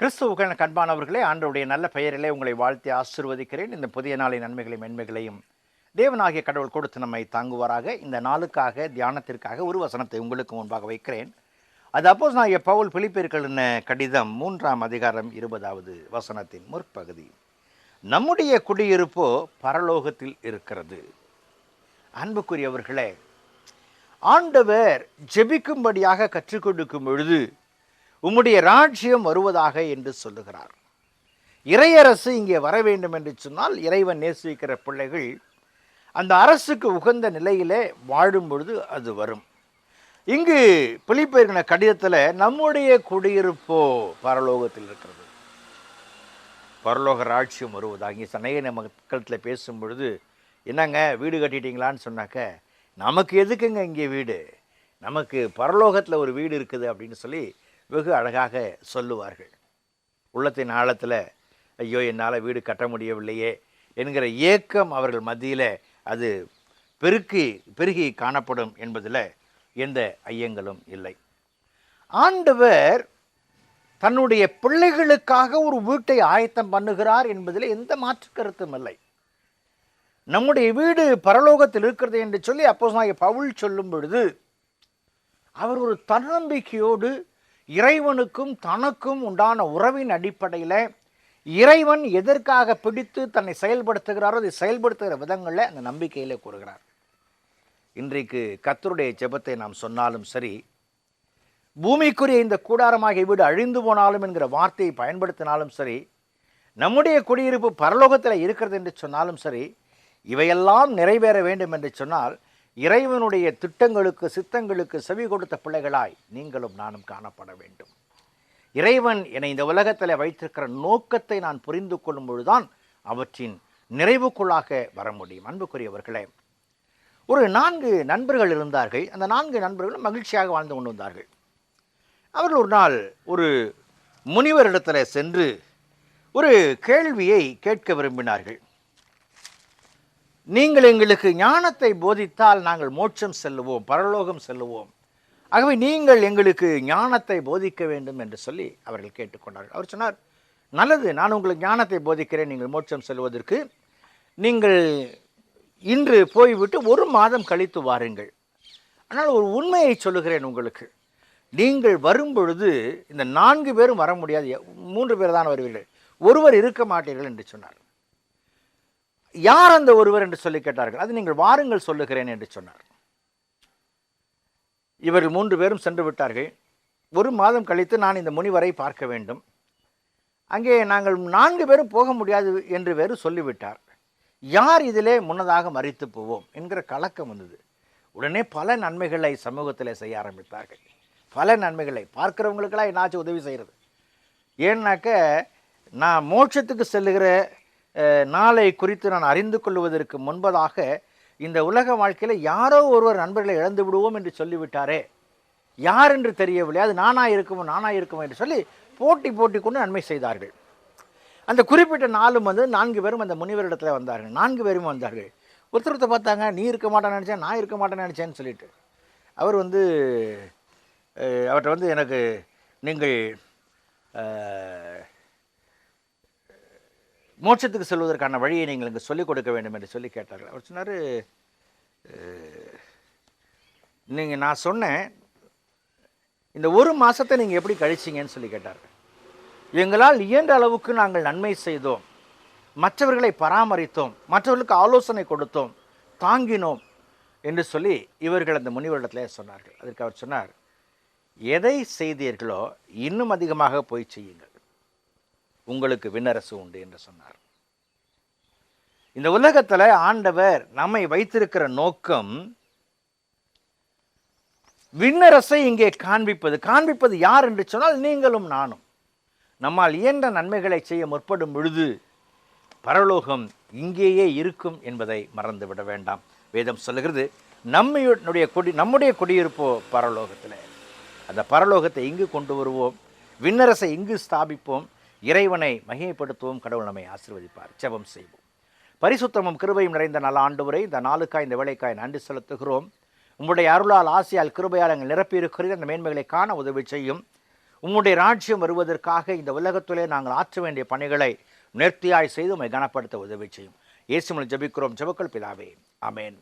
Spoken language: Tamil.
கிறிஸ்துவுக்கள் கண்பானவர்களே ஆண்டவருடைய நல்ல பெயரிலே உங்களை வாழ்த்தி ஆசிர்வதிக்கிறேன். இந்த புதிய நாளின் நன்மைகளையும் மென்மைகளையும் தேவனாகிய கடவுள் கொடுத்து நம்மை தாங்குவாராக. இந்த நாளுக்காக தியானத்திற்காக ஒரு வசனத்தை உங்களுக்கு முன்பாக வைக்கிறேன். அது அப்போஸ் நான் பவுல் பிலிப்பிற்களின் கடிதம் மூன்றாம் அதிகாரம் இருபதாவது வசனத்தின் முற்பகுதி. நம்முடைய குடியிருப்போ பரலோகத்தில் இருக்கிறது. அன்புக்குரியவர்களே ஆண்டவர் ஜெபிக்கும்படியாக கற்றுக் கொடுக்கும் பொழுது உம்முடைய ராஜ்யம் வருவதாக என்று சொல்லுகிறார். இறையரசு இங்கே வர வேண்டும் என்று சொன்னால் இறைவன் நேசிக்கிற பிள்ளைகள் அந்த அரசுக்கு உகந்த நிலையிலே வாழும் பொழுது அது வரும். இங்கு பிலிப்பெருக்கின கடிதத்தில் நம்முடைய குடியிருப்போ பரலோகத்தில் இருக்கிறது. பரலோக ராட்சியம் வருவதாக. இங்கே சனையன மக்களத்தில் பேசும் பொழுது என்னங்க வீடு கட்டிட்டீங்களான்னு சொன்னாக்க நமக்கு எதுக்குங்க இங்கே வீடு? நமக்கு பரலோகத்தில் ஒரு வீடு இருக்குது அப்படின்னு சொல்லி வெகு அழகாக சொல்லுவார்கள். உள்ளத்தின் ஆழத்தில் ஐயோ என்னால் வீடு கட்ட முடியவில்லையே என்கிற ஏக்கம் அவர்கள் மத்தியில் அது பெருக்கி பெருகி காணப்படும் என்பதில் எந்த ஐயங்களும் இல்லை. ஆண்டவர் தன்னுடைய பிள்ளைகளுக்காக ஒரு வீட்டை ஆயத்தம் பண்ணுகிறார் என்பதில் எந்த மாற்று கருத்தும் இல்லை. நம்முடைய வீடு பரலோகத்தில் இருக்கிறது என்று சொல்லி அப்போ பவுல் சொல்லும் பொழுது அவர் ஒரு தன்னம்பிக்கையோடு இறைவனுக்கும் தனக்கும் உண்டான உறவின் அடிப்படையில் இறைவன் எதற்காக பிடித்து தன்னை செயல்படுத்துகிறாரோ அதை செயல்படுத்துகிற விதங்களில் அந்த நம்பிக்கையில் கூறுகிறார். இன்றைக்கு கத்தருடைய ஜெபத்தை நாம் சொன்னாலும் சரி பூமிக்குரிய இந்த கூடாரமாகிய வீடு அழிந்து போனாலும் என்கிற வார்த்தையை பயன்படுத்தினாலும் சரி நம்முடைய குடியிருப்பு பரலோகத்தில் இருக்கிறது என்று சொன்னாலும் சரி இவையெல்லாம் நிறைவேற வேண்டும் என்று சொன்னால் இறைவனுடைய திட்டங்களுக்கு சித்தங்களுக்கு செவி கொடுத்த பிள்ளைகளாய் நீங்களும் நானும் காணப்பட வேண்டும். இறைவன் என்னை இந்த உலகத்தில் வைத்திருக்கிற நோக்கத்தை நான் புரிந்து கொள்ளும் பொழுதுதான் அவற்றின் நிறைவுக்குள்ளாக வர முடியும். அன்புக்குரியவர்களே ஒரு நான்கு நண்பர்கள் இருந்தார்கள். அந்த நான்கு நண்பர்களும் மகிழ்ச்சியாக வாழ்ந்து கொண்டு வந்தார்கள். அவர்கள் ஒரு நாள் ஒரு முனிவரிடத்தில் சென்று ஒரு கேள்வியை கேட்க விரும்பினார்கள். நீங்கள் எங்களுக்கு ஞானத்தை போதித்தால் நாங்கள் மோட்சம் செல்லுவோம் பரலோகம் செல்லுவோம். ஆகவே நீங்கள் எங்களுக்கு ஞானத்தை போதிக்க வேண்டும் என்று சொல்லி அவர்கள் கேட்டுக்கொண்டார்கள். அவர் சொன்னார் நல்லது நான் உங்களுக்கு ஞானத்தை போதிக்கிறேன் நீங்கள் மோட்சம் செல்வதற்கு. நீங்கள் இன்று போய்விட்டு ஒரு மாதம் கழித்து வாருங்கள். ஆனால் ஒரு உண்மையை சொல்லுகிறேன் உங்களுக்கு. நீங்கள் வரும் பொழுது இந்த நான்கு பேரும் வர முடியாது மூன்று பேர் தான் வருவீர்கள். ஒருவர் இருக்க மாட்டீர்கள் என்று சொன்னார். யார் அந்த ஒருவர் என்று சொல்லி கேட்டார்கள்? அது நீங்கள் வாருங்கள் சொல்லுகிறேன் என்று சொன்னார். இவர்கள் மூன்று பேரும் சென்று விட்டார்கள். ஒரு மாதம் கழித்து நான் இந்த முனிவரை பார்க்க வேண்டும். அங்கே நாங்கள் நான்கு பேரும் போக முடியாது என்று வேறு சொல்லிவிட்டார். யார் இதிலே முன்னதாக மறித்து போவோம் என்கிற கலக்கம் வந்தது. உடனே பல நன்மைகளை சமூகத்தில் செய்ய ஆரம்பித்தார்கள். பல நன்மைகளை பார்க்குறவங்களுக்கெல்லாம் என்னாச்சும் உதவி செய்கிறது ஏன்னாக்க நான் மோட்சத்துக்கு செல்லுகிற நாளை குறித்து நான் அறிந்து கொள்வதற்கு முன்பதாக இந்த உலக வாழ்க்கையில் யாரோ ஒருவர் நண்பர்களை இழந்து விடுவோம் என்று சொல்லிவிட்டாரே. யார் என்று தெரியவில்லை. அது நானாக இருக்குமோ நானாக இருக்குமோ என்று சொல்லி போட்டி போட்டி கொண்டு நன்மை செய்தார்கள். அந்த குறிப்பிட்ட நாளும் வந்து நான்கு பேரும் அந்த முனிவரிடத்தில் வந்தார்கள். நான்கு பேரும் வந்தார்கள். ஒருத்தரத்தை பார்த்தாங்க நீ இருக்க மாட்டேன்னு நினச்சேன் நான் இருக்க மாட்டேன்னு நினச்சேன்னு சொல்லிட்டு. அவர் வந்து அவர்கிட்ட வந்து எனக்கு நீங்கள் மோட்சத்துக்கு செல்வதற்கான வழியை நீங்கள் இங்கே சொல்லிக் கொடுக்க வேண்டும் என்று சொல்லி கேட்டார்கள். அவர் சொன்னார் நீங்கள் நான் சொன்னேன் இந்த ஒரு மாதத்தை நீங்கள் எப்படி கழிச்சிங்கன்னு சொல்லி கேட்டார்கள். எங்களால் இயன்ற அளவுக்கு நாங்கள் நன்மை செய்தோம் மற்றவர்களை பராமரித்தோம் மற்றவர்களுக்கு ஆலோசனை கொடுத்தோம் தாங்கினோம் என்று சொல்லி இவர்கள் அந்த முனிவரிடத்தில் சொன்னார்கள். அதற்கு அவர் சொன்னார் எதை செய்தீர்களோ இன்னும் அதிகமாக போய் செய்யுங்கள். உங்களுக்கு விண்ணரசு உண்டு என்று சொன்னார். இந்த உலகத்தில் ஆண்டவர் நம்மை வைத்திருக்கிற நோக்கம் விண்ணரசை இங்கே காண்பிப்பது. காண்பிப்பது யார் என்று சொன்னால் நீங்களும் நானும். நம்மால் இயன்ற நன்மைகளை செய்ய முற்படும் பொழுது பரலோகம் இங்கேயே இருக்கும் என்பதை மறந்துவிட வேண்டாம். வேதம் சொல்லுகிறது நம்மையுடைய கொடி நம்முடைய குடியிருப்போ பரலோகத்தில். அந்த பரலோகத்தை இங்கு கொண்டு வருவோம். விண்ணரசை இங்கு ஸ்தாபிப்போம். இறைவனை மகிமைப்படுத்துவோம் கடவுள் நம்மை ஆசிர்வதிப்பார். ஜெபம் செய்வோம். பரிசுத்தமும் கிருபையும் நிறைந்த நல்ல ஆண்டு வரை இந்த நாளுக்காய் இந்த வேலைக்காய் நன்றி செலுத்துகிறோம். உங்களுடைய அருளால் ஆசையால் கிருபையால் எங்கள் நிரப்பி அந்த மேன்மைகளை காண உதவி செய்யும். உம்முடைய ராஜ்யம் வருவதற்காக இந்த உலகத்திலே நாங்கள் ஆற்ற வேண்டிய பணிகளை நேர்த்தியாய் செய்து உம்மை கனப்படுத்த உதவி செய்யும். இயேசுமலை ஜபிக்கிறோம். ஜபக்கள் பிதாவே. அமேன்